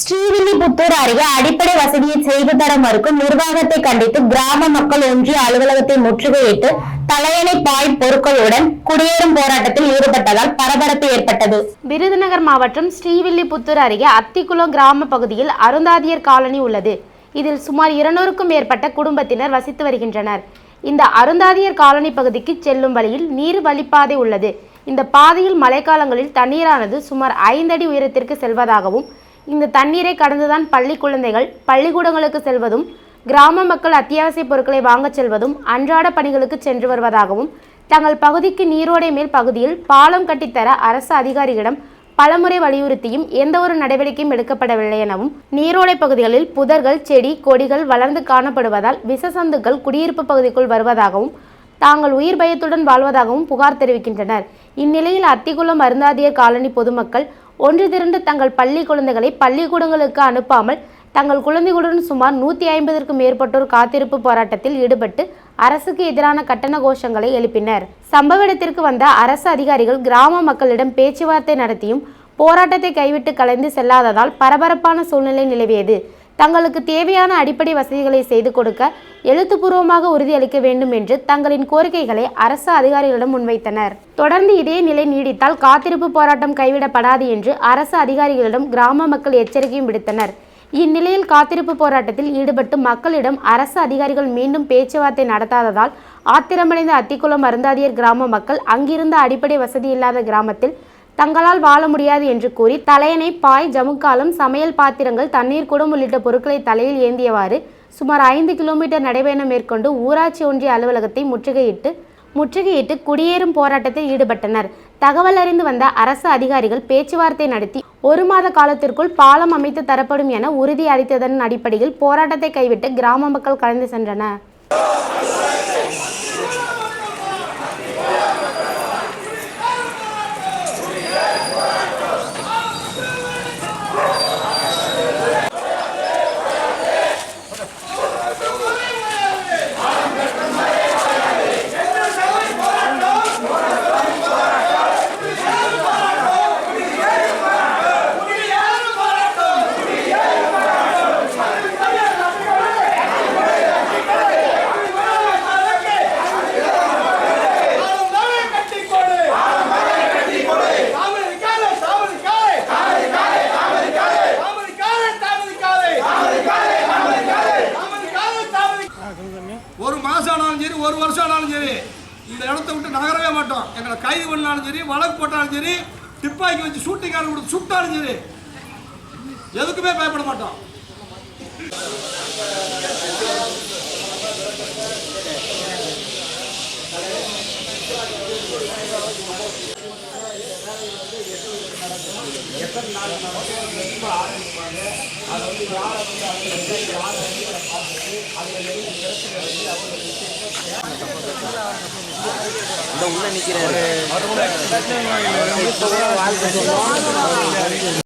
ஸ்ரீவில்லிபுத்தூர் அருகே அடிப்படை வசதியை செய்து தர மறுக்கும் நிர்வாகத்தை கண்டித்து கிராம மக்கள் ஒன்றிய அலுவலகத்தை முற்றுகையிட்டு தலையணை பாய் பொருட்களுடன் குடியேறும் போராட்டத்தில் ஈடுபட்டதால் பரபரப்பு ஏற்பட்டது. விருதுநகர் மாவட்டம் ஸ்ரீவில்லிபுத்தூர் அருகே அத்திக்குளம் கிராம பகுதியில் அருந்தாதியர் காலனி உள்ளது. இதில் சுமார் இருநூறுக்கும் மேற்பட்ட குடும்பத்தினர் வசித்து வருகின்றனர். இந்த அருந்தாதியர் காலனி பகுதிக்கு செல்லும் வழியில் நீர் வழிப்பாதை உள்ளது. இந்த பாதையில் மழைக்காலங்களில் தண்ணீரானது சுமார் ஐந்தடி உயரத்திற்கு செல்வதாகவும் இந்த தண்ணீரை கடந்துதான் பள்ளி குழந்தைகள் பள்ளிக்கூடங்களுக்கு செல்வதும் கிராம மக்கள் அத்தியாவசிய பொருட்களை வாங்கச் செல்வதும் அன்றாட பணிகளுக்கு சென்று வருவதாகவும் தங்கள் பகுதிக்கு நீரோடை மேல் பகுதியில் பாலம் கட்டித்தர அரசு அதிகாரிகளிடம் பலமுறை வலியுறுத்தியும் எந்த ஒரு நடவடிக்கையும் எடுக்கப்படவில்லை எனவும் நீரோடை பகுதிகளில் புதர்கள் செடி கொடிகள் வளர்ந்து காணப்படுவதால் விசசந்துக்கள் குடியிருப்பு பகுதிக்குள் வருவதாகவும் தாங்கள் உயிர் பயத்துடன் வாழ்வதாகவும் புகார் தெரிவிக்கின்றனர். இந்நிலையில் அத்திக்குளம் அருந்தாதியர் காலனி பொதுமக்கள் ஒன்று திரண்டு தங்கள் பள்ளி குழந்தைகளை பள்ளிக்கூடங்களுக்கு அனுப்பாமல் தங்கள் குழந்தைகளுடன் சுமார் நூற்றி ஐம்பதற்கும் மேற்பட்டோர் காத்திருப்பு போராட்டத்தில் ஈடுபட்டு அரசுக்கு எதிரான கட்டண கோஷங்களை எழுப்பினர். சம்பவ இடத்திற்கு வந்த அரசு அதிகாரிகள் கிராம மக்களிடம் பேச்சுவார்த்தை நடத்தியும் போராட்டத்தை கைவிட்டு கலைந்து செல்லாததால் பரபரப்பான சூழ்நிலை நிலவியது. தங்களுக்கு தேவையான அடிப்படை வசதிகளை செய்து கொடுக்க எழுத்துப்பூர்வமாக உறுதியளிக்க வேண்டும் என்று தங்களின் கோரிக்கைகளை அரசு அதிகாரிகளிடம் முன்வைத்தனர். தொடர்ந்து இதே நிலை நீடித்தால் காத்திருப்பு போராட்டம் கைவிடப்படாது என்று அரசு அதிகாரிகளிடம் கிராம மக்கள் எச்சரிக்கையும் விடுத்தனர். இந்நிலையில் காத்திருப்பு போராட்டத்தில் ஈடுபட்டு மக்களிடம் அரசு அதிகாரிகள் மீண்டும் பேச்சுவார்த்தை நடத்தாததால் ஆத்திரமடைந்த அத்திக்குளம் அருந்தாதியர் கிராம மக்கள் அங்கிருந்த அடிப்படை வசதி இல்லாத கிராமத்தில் தங்களால் வாழ முடியாது என்று கூறி தலையணை பாய் ஜமுக்காலம் சமையல் பாத்திரங்கள் தண்ணீர் குடம் உள்ளிட்ட பொருட்களை தலையில் ஏந்தியவாறு சுமார் ஐந்து கிலோமீட்டர் நடைபயணம் மேற்கொண்டு ஊராட்சி ஒன்றிய அலுவலகத்தை முற்றுகையிட்டு முற்றுகையிட்டு குடியேறும் போராட்டத்தில் ஈடுபட்டனர். தகவல் அறிந்து வந்த அரசு அதிகாரிகள் பேச்சுவார்த்தை நடத்தி ஒரு மாத காலத்திற்குள் பாலம் அமைத்து தரப்படும் என உறுதி அளித்ததன் அடிப்படையில் போராட்டத்தை கைவிட்டு கிராம மக்கள் கலந்து சென்றனர். ஒரு மாசம் ஆனாலும் சரி ஒரு வருஷம் ஆனாலும் சரி இந்த இடத்த விட்டு நகரவே மாட்டோம். எங்களை கைது பண்ணாலும் சரி வழக்கு போட்டாலும் சரி துப்பாக்கி வச்சு ஷூட்டிங் கொடுத்து சுட்டாலும் சரி எதுக்குமே பயப்பட மாட்டோம். இந்த உள்ள நிக்கிறாரு